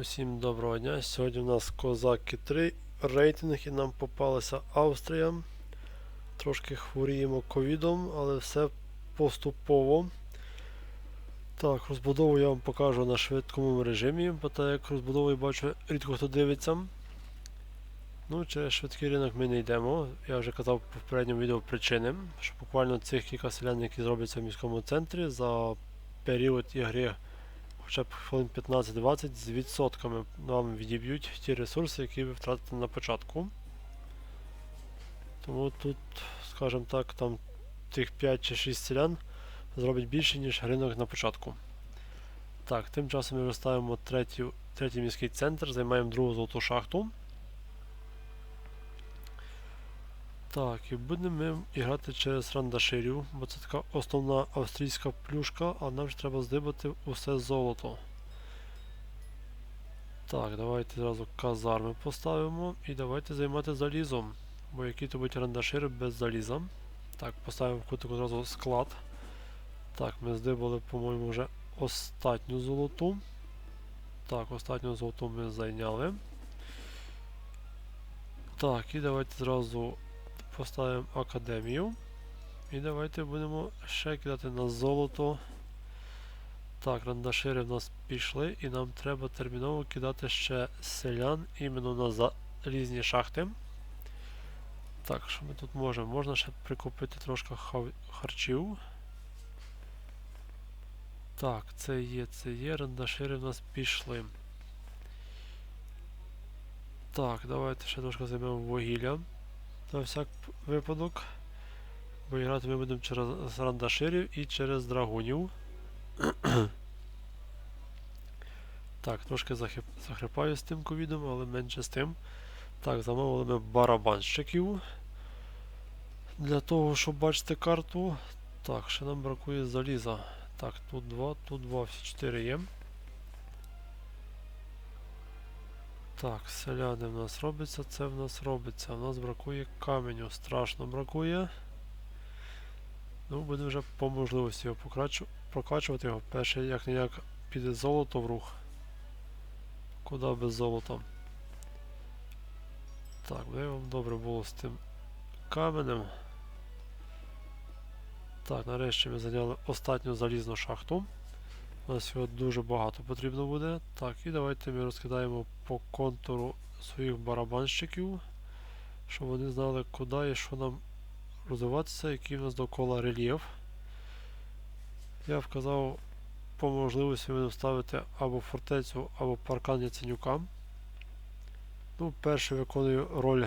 Усім доброго дня. Сьогодні у нас Козаки 3 рейтинг і нам попалася Австрія. Трошки хворіємо ковідом, але все поступово. Так, розбудову я вам покажу на швидкому режимі, бо так як розбудову я бачу, рідко хто дивиться. Ну, через швидкий ринок ми не йдемо. Я вже казав в попередньому відео причини, що буквально цих кілька селян, які зробляться в міському центрі за період ігри хоча б хвилин 15-20 з відсотками вам відіб'ють ті ресурси, які ви втратите на початку. Тому тут, скажімо так, там тих 5 чи 6 селян зробить більше, ніж ринок на початку. Так, тим часом ми третій, третій міський центр, займаємо другу золоту шахту. Так, і будемо ми грати через рандаширів, бо це така основна австрійська плюшка, а нам ж треба здибати усе золото. Так, давайте зразу казарми поставимо і давайте займати залізом. Бо які то будуть рандашири без заліза. Так, поставимо в кутик одразу склад. Так, ми здибали, по-моєму, вже остатню золоту. Так, остатню золоту ми зайняли. Так, і давайте зразу поставимо академію. І давайте будемо ще кидати на золото. Так, рандашири в нас пішли, і нам треба терміново кидати ще селян іменно на залізні шахти. Так, що ми тут можемо? Можна ще прикупити трошки харчів. Так, це є, це є, рандашири в нас пішли. Так, давайте ще трошки займемо вугілля на всяк випадок. Бо ми будемо через рандаширів і через драгунів. так, трошки захип... захрипаю з тим ковідом, але менше з тим. Так, замовили ми барабанщиків. Для того, щоб бачити карту. Так, ще нам бракує заліза. Так, тут два, тут два, всі чотири є. Так, селяни в нас робиться, це в нас робиться. У нас бракує каменю, страшно бракує. Ну, будемо вже по можливості його прокачувати його. Перше як ніяк піде золото в рух. Куди без золота? Так, де вам добре було з тим каменем. Так, нарешті ми зайняли останню залізну шахту. У нас його дуже багато потрібно буде. Так, і давайте ми розкидаємо по контуру своїх барабанщиків, щоб вони знали, куди і що нам розвиватися, який в нас довкола рельєф. Я вказав по можливості будемо ставити або фортецю, або паркан Яценюка. Ну, Перший виконує роль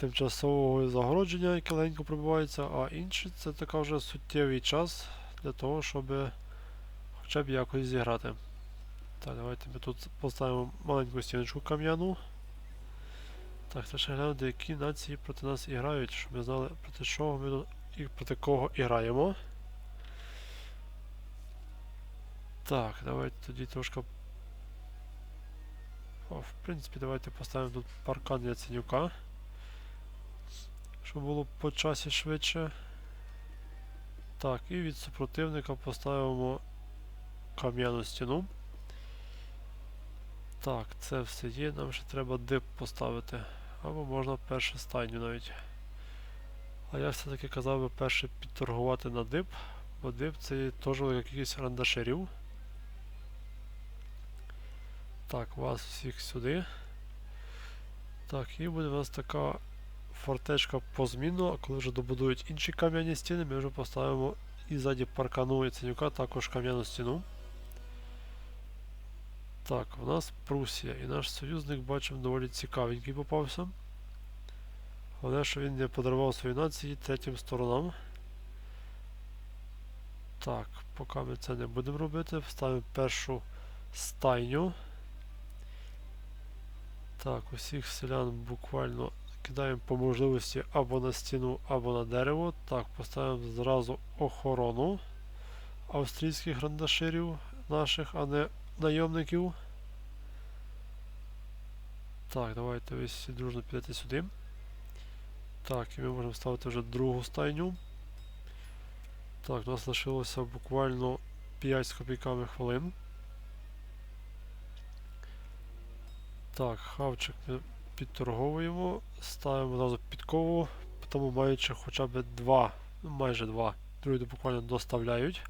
тимчасового загородження, яке легенько пробувається, а інший це така вже суттєвий час для того, щоб хоча б якось зіграти. Так, давайте ми тут поставимо маленьку стіночку кам'яну. Так, треба ще глянути, які нації проти нас грають, щоб ми знали проти чого ми і проти кого граємо. Так, давайте тоді трошки. О, в принципі, давайте поставимо тут паркан Яценюка. Щоб було по часі швидше. Так, і від супротивника поставимо кам'яну стіну. Так, це все є, нам ще треба дип поставити. Або можна перше стайню навіть. А я все-таки казав би перше підторгувати на дип, бо дип це теж якийсь рандаширів. Так, вас всіх сюди. Так, і буде у нас така фортечка по зміну, а коли вже добудують інші кам'яні стіни, ми вже поставимо і ззаді паркану і ценюка також кам'яну стіну. Так, у нас Прусія. І наш союзник, бачимо, доволі цікавенький попався. Головне, що він не подарував свої нації третім сторонам. Так, поки ми це не будемо робити, вставимо першу стайню. Так, усіх селян буквально кидаємо по можливості або на стіну, або на дерево. Так, поставимо зразу охорону австрійських грандаширів наших, а не найомників. Так, давайте ви всі дружно підете сюди. Так, і ми можемо ставити вже другу стайню. Так, у нас лишилося буквально 5 з копійками хвилин. Так, хавчик ми підторговуємо, ставимо зразу підкову, тому маючи хоча б два, ну майже два, другі буквально доставляють.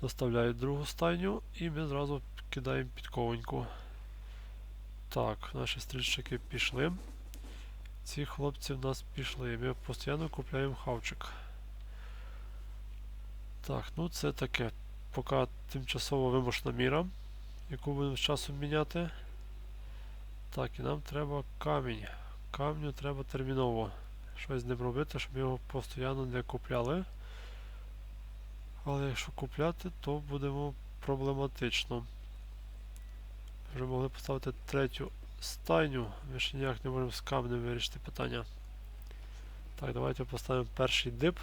Доставляють другу стайню і ми зразу кидаємо підковоньку. Так, наші стрільщики пішли. Ці хлопці в нас пішли. Ми постійно купляємо хавчик. Так, ну це таке. Поки тимчасово вимушена міра, яку будемо з часом міняти. Так, і нам треба камінь. Камню треба терміново. Щось з ним робити, щоб його постійно не купляли. Але якщо купляти, то будемо проблематично. Вже могли поставити третю стайню. Ми ще ніяк не можемо з камнем вирішити питання. Так, давайте поставимо перший дип.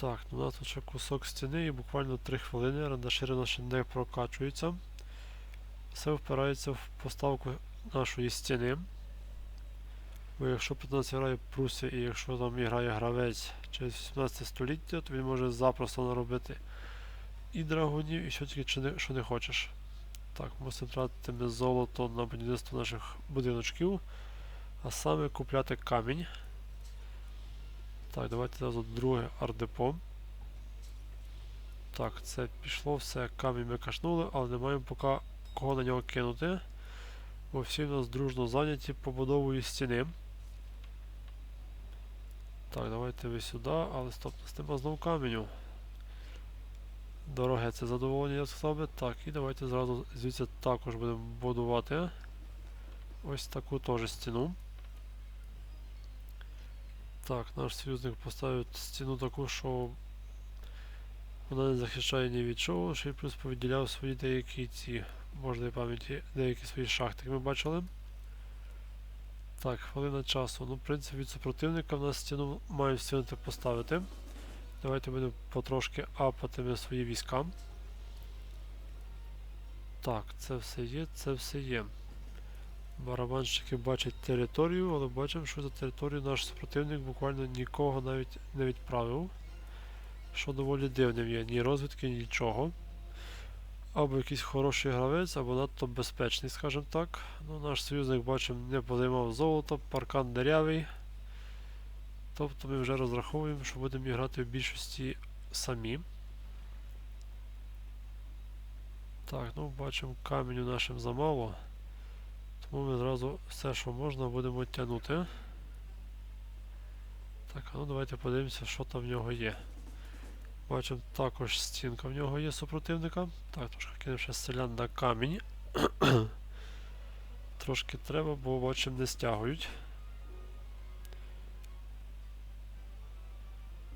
Так, ну у нас тут ще кусок стіни і буквально 3 хвилини. Рандаширина ще не прокачується. Все впирається в поставку нашої стіни. Бо якщо 15 грає Прусія і якщо там грає гравець через 18 століття, то він може запросто наробити і драгунів, і що тільки чи не, що не хочеш. Так, мусимо тратити золото на будівництво наших будиночків, а саме купляти камінь. Так, давайте зразу друге ардепо. Так, це пішло, все, камінь ми кашнули, але не маємо поки кого на нього кинути. Бо всі в нас дружно зайняті побудовою стіни. Так, давайте ви сюди, але стоп, нас нема знову каменю. Дороге це задоволення, сказав. Так, і давайте зразу звідси також будемо будувати ось таку теж стіну. Так, наш союзник поставив стіну таку, що вона не захищає ні від чого, ще й плюс повідділяв свої деякі ці, можливі пам'яті, деякі свої шахти, як ми бачили. Так, хвилина часу. Ну, в принципі, від супротивника в нас стіну маємо встигнути поставити. Давайте будемо потрошки апати ми свої війська. Так, це все є, це все є. Барабанщики бачать територію, але бачимо, що за територію наш супротивник буквально нікого навіть не відправив. Що доволі дивним є, ні розвідки, нічого. Або якийсь хороший гравець, або надто безпечний, скажімо так. Ну, Наш союзник бачимо не подіймав золото, паркан дерявий. Тобто ми вже розраховуємо, що будемо грати в більшості самі. Так, ну бачимо каменю нашим замало. Тому ми зразу все, що можна, будемо тягнути. Так, ну давайте подивимося, що там в нього є. Бачимо також стінка в нього є супротивника. Так, трошки кинемо ще селян на камінь. Трошки треба, бо бачимо не стягують.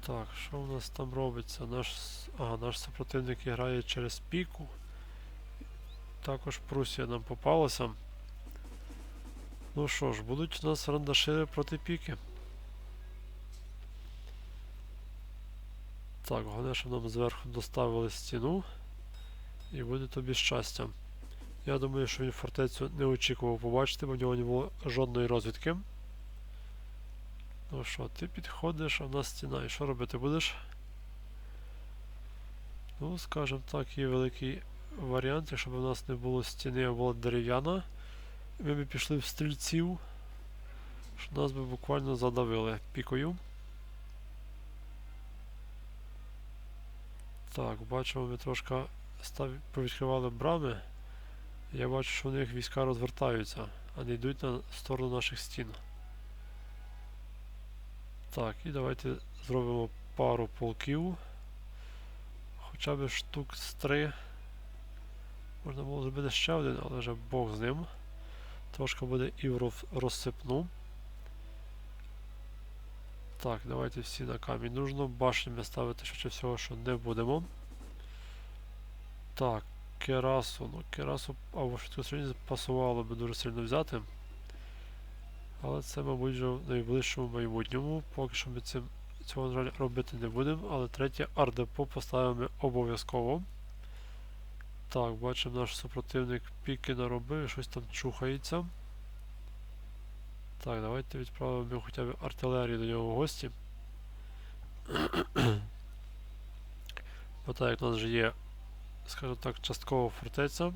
Так, що в нас там робиться? Наш, ага, наш супротивник грає через піку. Також Прусія нам попалася. Ну що ж, будуть у нас рандашири проти піки. Так, головне, щоб нам зверху доставили стіну. І буде тобі щастя. Я думаю, що він фортецю не очікував побачити, бо в нього не було жодної розвідки. Ну що, ти підходиш, а в нас стіна. І що робити будеш? Ну, скажімо так, є великий варіант, якщо б у нас не було стіни, а була дерев'яна. Ми б пішли в стрільців, що нас би буквально задавили пікою. Так, бачимо, ми трошки став... повідкривали брами. Я бачу, що в них війська розвертаються, а не йдуть на сторону наших стін. Так, і давайте зробимо пару полків. Хоча б штук з три. Можна було зробити ще один, але вже Бог з ним. Трошки буде і розсипну. Так, давайте всі на камінь нужно. Башнями ставити швидше всього, що не будемо. Так, керасу. Ну, керасу або швидкострільність пасувало би дуже сильно взяти. Але це, мабуть, вже в найближчому майбутньому. Поки що ми цим, цього, робити не будемо. Але третє ардепо поставимо обов'язково. Так, бачимо, наш супротивник піки наробив, щось там чухається. Так, давайте відправимо хоча б артилерію до нього в гості. Бо так як у нас вже є, скажімо так, часткова фортеця.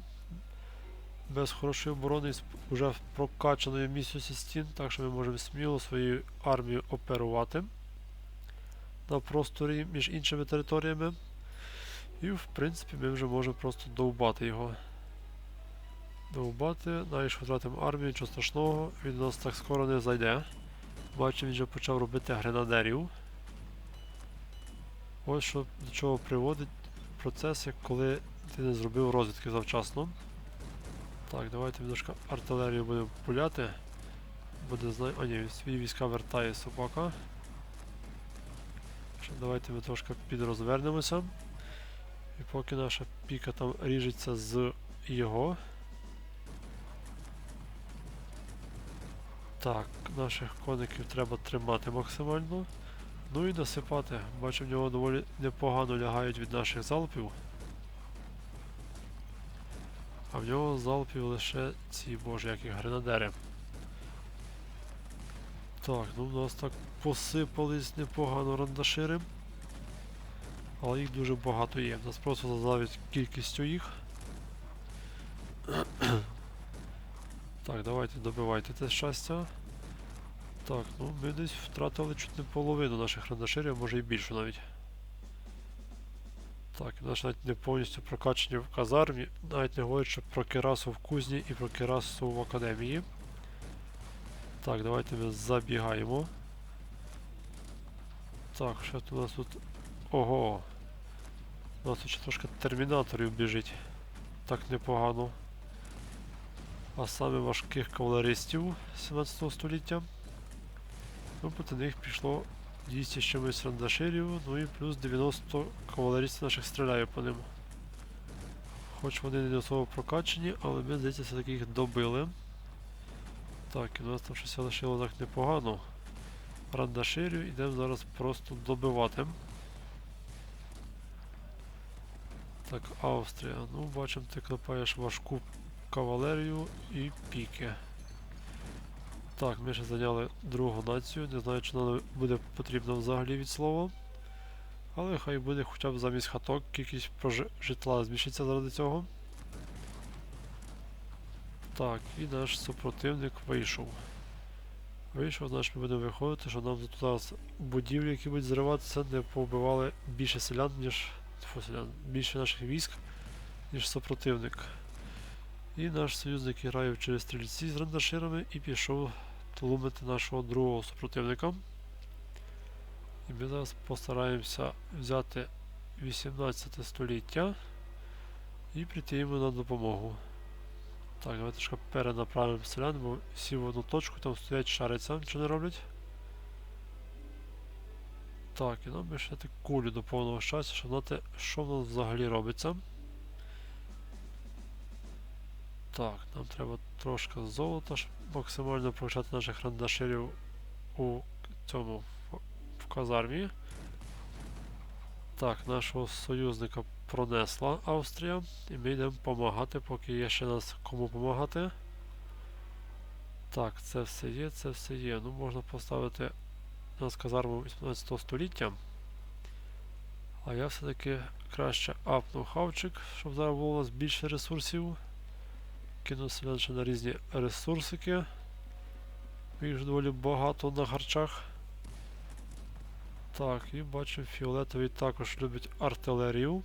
Без хорошої оборони з уже прокачаною місцевістю стін, так що ми можемо сміло своєю армією оперувати на просторі між іншими територіями. І в принципі ми вже можемо просто довбати його. Довбати, навіть втратимо армію, нічого страшного, він нас так скоро не зайде. Бачимо, він вже почав робити гренадерів. Ось що до чого приводить процес, коли ти не зробив розвідки завчасно. Так, давайте немножко артилерію будемо пуляти. Буде зна... А ні, свої війська вертає собака. Ще давайте ми трошки підрозвернемося. І поки наша піка там ріжеться з його. Так, наших коників треба тримати максимально. Ну і насипати. Бачу, в нього доволі непогано лягають від наших залпів. А в нього залпів лише ці боже, як їх гренадери. Так, ну в нас так посипались непогано рандашири. Але їх дуже багато є. Нас просто задавить кількістю їх. так, давайте добивайте те щастя. Так, ну ми десь втратили чуть не половину наших рандаширів, може і більше навіть. Так, і наші навіть не повністю прокачані в казармі, навіть не говорячи про керасу в кузні і про керасу в академії. Так, давайте ми забігаємо. Так, що тут у нас тут. Ого! У нас тут ще трошки термінаторів біжить. Так непогано. А саме важких кавалеристів 17 століття. Ну, проти них пішло 200 з чимось рандаширів, ну і плюс 90 кавалеристів наших стріляє по ним. Хоч вони не особо прокачені, але ми, здається, все-таки їх добили. Так, і у нас там щось лишило так непогано. Рандаширів, йдемо зараз просто добивати. Так, Австрія. Ну, бачимо, ти клепаєш важку кавалерію і піки. Так, ми ще зайняли другу націю. Не знаю, чи нам буде потрібно взагалі від слова. Але хай буде хоча б замість хаток кількість житла збільшиться заради цього. Так, і наш супротивник вийшов. Вийшов, значить ми будемо виходити, що нам тут зараз будівлі, які будуть зриватися, не повбивали більше селян, ніж. Фу, селян, більше наших військ, ніж супротивник. І наш союзник грає через стрільці з рандаширами і пішов тлумити нашого другого супротивника. І ми зараз постараємося взяти 18 століття і прийти йому на допомогу. Так, давайте трошки перенаправимо селян, бо всі в одну точку там стоять шариться, нічого не роблять. Так, і нам ще кулю до повного щастя, щоб знати, що в нас взагалі робиться. Так, нам треба трошки золота, щоб максимально прокачати наших рандаширів у цьому в казармі. Так, нашого союзника пронесла Австрія. І ми йдемо допомагати, поки є ще нас кому допомагати. Так, це все є, це все є. Ну, можна поставити нас казарму 18 століття. А я все-таки краще апну хавчик, щоб зараз було у нас більше ресурсів. Кину селян на різні ресурсики. Їх доволі багато на харчах. Так, і бачимо, фіолетовий також любить артилерію.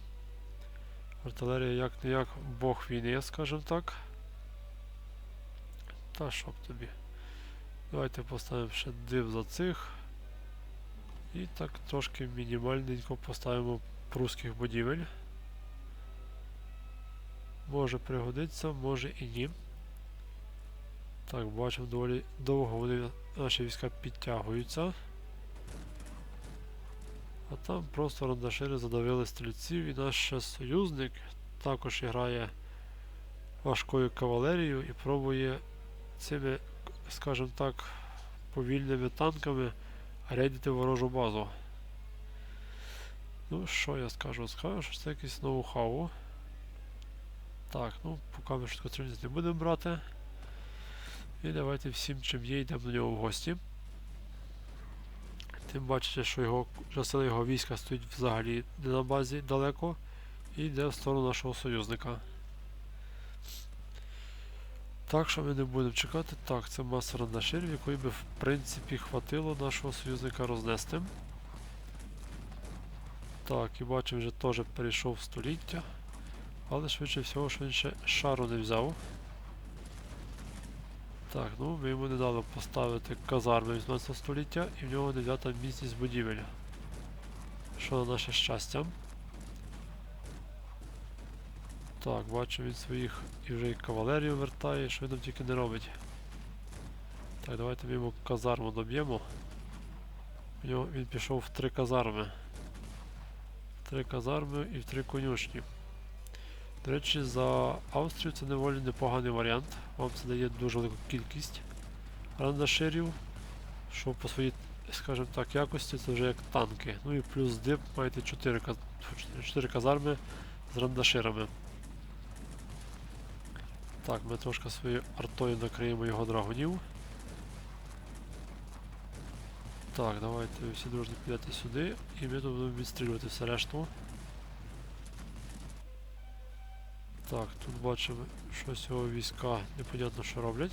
Артилерія як не як бог війни, скажімо так. Та що тобі. Давайте поставимо ще див за цих. І так трошки мінімальненько поставимо прусських будівель. Може пригодиться, може і ні. Так, бачимо, доволі довго вони наші війська підтягуються. А там просто рандашири задавили стрільців і наш ще союзник також грає важкою кавалерією і пробує цими, скажімо так, повільними танками рейдити ворожу базу. Ну, що я скажу? Скажу, що це якийсь ноу-хау. Так, ну, поки ми швидкострільність не будемо брати. І давайте всім чим є, йдемо до нього в гості. Тим бачите, що його частина його війська стоїть взагалі не на базі далеко і йде в сторону нашого союзника. Так що ми не будемо чекати. Так, це маса рандаширів, якої би в принципі хватило нашого союзника рознести. Так, і бачимо, вже теж перейшов століття. Але швидше всього, ще шару не взяв. Так, ну ми йому не дали поставити казарми 18 століття і в нього 9 міцність будівель. Що на наше щастя. Так, бачу він своїх і вже і кавалерію вертає, що він там тільки не робить. Так, давайте ми йому казарму доб'ємо. Він пішов в три казарми. В три казарми і в три конюшні. До речі, за Австрію це доволі непоганий варіант. Вам це дає дуже велику кількість рандаширів, що по своїй, скажімо так, якості це вже як танки. Ну і плюс дип маєте 4, 4 казарми з рандаширами. Так, ми трошки своєю артою накриємо його драгунів. Так, давайте всі дружно підете сюди і ми тут будемо відстрілювати все решту. Так, тут бачимо, що цього війська непонятно що роблять.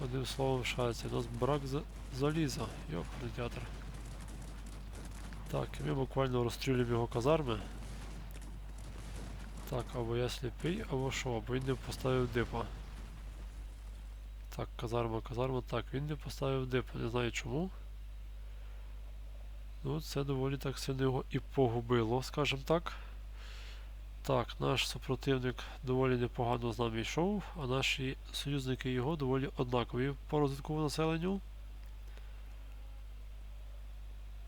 Одним словом шається. У нас брак за... заліза. Йопаний театр. Так, і ми буквально розстрілюємо його казарми. Так, або я сліпий, або що, або він не поставив дипа. Так, казарма, казарма, так, він не поставив дипа, не знаю чому. Ну, це доволі так сильно його і погубило, скажімо так. Так, наш супротивник доволі непогано з нами йшов, а наші союзники його доволі однакові по розвитку населенню.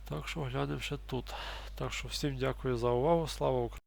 Так що глянемо ще тут. Так що всім дякую за увагу. Слава Україні!